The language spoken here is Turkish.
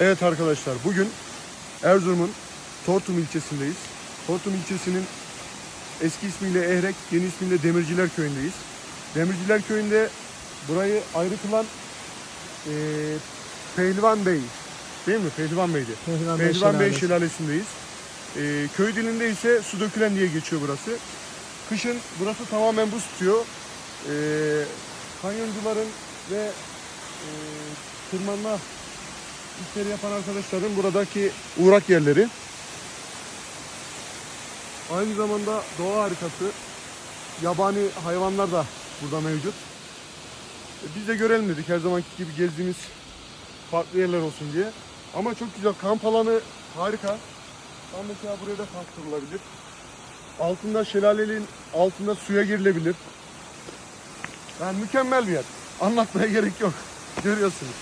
Evet arkadaşlar bugün Erzurum'un Tortum ilçesindeyiz. Tortum ilçesinin eski ismiyle Ehrek, yeni ismiyle Demirciler Köyü'ndeyiz. Demirciler Köyü'nde burayı ayrı kılan eee Pehlivan Bey değil mi? Pehlivan Bey'di. Pehlivan Bey Pehlivan Bey Şelalesi. şelalesindeyiz. Eee, köy dilinde ise su dökülen diye geçiyor burası. Kışın burası tamamen buz tutuyor. Eee kanyoncuların ve eee tırmanma işleri yapan arkadaşların buradaki uğrak yerleri. Aynı zamanda doğa harikası. Yabani hayvanlar da burada mevcut. E, Biz de görelim dedik her zamanki gibi gezdiğimiz farklı yerler olsun diye. Ama çok güzel kamp alanı harika. Tam mesela buraya da kamp kurulabilir. Altında şelalenin altında suya girilebilir. Yani mükemmel bir yer. Anlatmaya gerek yok. Görüyorsunuz.